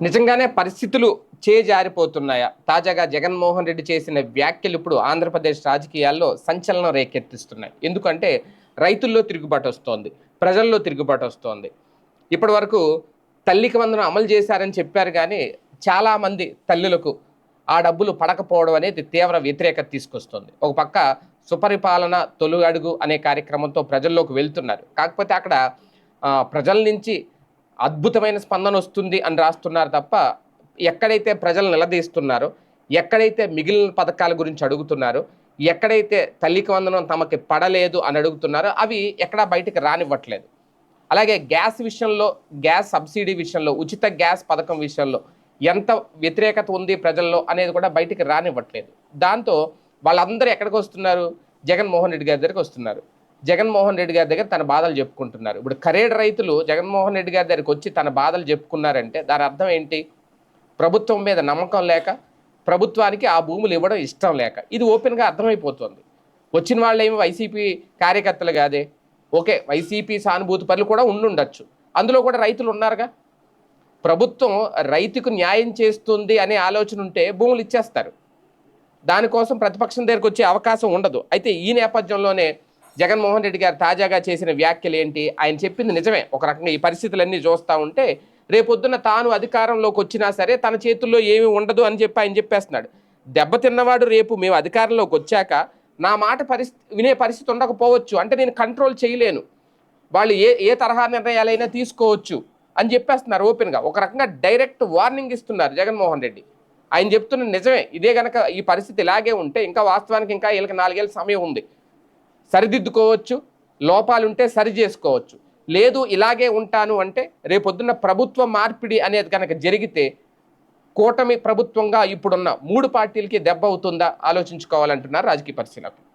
నిజంగానే పరిస్థితులు చేజారిపోతున్నాయా? తాజాగా జగన్మోహన్ రెడ్డి చేసిన వ్యాఖ్యలు ఇప్పుడు ఆంధ్రప్రదేశ్ రాజకీయాల్లో సంచలనం రేకెత్తిస్తున్నాయి. ఎందుకంటే రైతుల్లో తిరుగుబాటు వస్తోంది ప్రజల్లో తిరుగుబాటు వస్తోంది. ఇప్పటి వరకు తల్లికి వందనం అమలు చేశారని చెప్పారు కానీ చాలామంది తల్లులకు ఆ డబ్బులు పడకపోవడం అనేది తీవ్ర వ్యతిరేకత తీసుకొస్తుంది. ఒక పక్క సుపరిపాలన తొలి అడుగు అనే కార్యక్రమంతో ప్రజల్లోకి వెళ్తున్నారు. కాకపోతే అక్కడ ప్రజల నుంచి అద్భుతమైన స్పందన వస్తుంది అని రాస్తున్నారు తప్ప ఎక్కడైతే ప్రజలు నిలదీస్తున్నారో ఎక్కడైతే మిగిలిన పథకాల గురించి అడుగుతున్నారో ఎక్కడైతే తల్లికి వందనం తమకి పడలేదు అని అడుగుతున్నారో అవి ఎక్కడా బయటికి రానివ్వట్లేదు. అలాగే గ్యాస్ విషయంలో గ్యాస్ సబ్సిడీ విషయంలో ఉచిత గ్యాస్ పథకం విషయంలో ఎంత వ్యతిరేకత ఉంది ప్రజల్లో అనేది కూడా బయటికి రానివ్వట్లేదు. దాంతో వాళ్ళందరూ ఎక్కడికి వస్తున్నారు? జగన్మోహన్ రెడ్డి గారి దగ్గరికి వస్తున్నారు. జగన్మోహన్ రెడ్డి గారి దగ్గర తన బాధలు చెప్పుకుంటున్నారు. ఇప్పుడు కరేడు రైతులు జగన్మోహన్ రెడ్డి గారి దగ్గరికి వచ్చి తన బాధలు చెప్పుకున్నారంటే దాని అర్థం ఏంటి? ప్రభుత్వం మీద నమ్మకం లేక ప్రభుత్వానికి ఆ భూములు ఇవ్వడం ఇష్టం లేక. ఇది ఓపెన్గా అర్థమైపోతుంది. వచ్చిన వాళ్ళు వైసీపీ కార్యకర్తలు కాదే? ఓకే వైసీపీ సానుభూతి పనులు కూడా ఉండుండొచ్చు. అందులో కూడా రైతులు ఉన్నారుగా? ప్రభుత్వం రైతుకు న్యాయం చేస్తుంది అనే ఆలోచన ఉంటే భూములు ఇచ్చేస్తారు. దానికోసం ప్రతిపక్షం దగ్గరికి వచ్చే అవకాశం ఉండదు. అయితే ఈ నేపథ్యంలోనే జగన్మోహన్ రెడ్డి గారు తాజాగా చేసిన వ్యాఖ్యలు ఏంటి? ఆయన చెప్పింది నిజమే. ఒక రకంగా ఈ పరిస్థితులన్నీ చూస్తూ ఉంటే రేపొద్దున తాను అధికారంలోకి వచ్చినా సరే తన చేతుల్లో ఏమీ ఉండదు అని చెప్పి ఆయన చెప్పేస్తున్నాడు. దెబ్బతిన్నవాడు రేపు మేము అధికారంలోకి వచ్చాక నా మాట పరిస్థితి వినే పరిస్థితి ఉండకపోవచ్చు. అంటే నేను కంట్రోల్ చేయలేను. వాళ్ళు ఏ ఏ తరహా నిర్ణయాలైనా తీసుకోవచ్చు అని చెప్పేస్తున్నారు ఓపెన్గా. ఒక రకంగా డైరెక్ట్ వార్నింగ్ ఇస్తున్నారు జగన్మోహన్ రెడ్డి. ఆయన చెప్తున్న నిజమే. ఇదే కనుక ఈ పరిస్థితి ఇలాగే ఉంటే ఇంకా వాస్తవానికి ఇంకా వీళ్ళకి నాలుగేళ్ళ సమయం ఉంది. సరిదిద్దుకోవచ్చు లోపాలుంటే సరి చేసుకోవచ్చు లేదు ఇలాగే ఉంటాను అంటే రేపొద్దున్న ప్రభుత్వ మార్పిడి అనేది కనుక జరిగితే కూటమి ప్రభుత్వంగా ఇప్పుడున్న మూడు పార్టీలకి దెబ్బ అవుతుందా ఆలోచించుకోవాలంటున్నారు రాజకీయ పరిశీలకులు.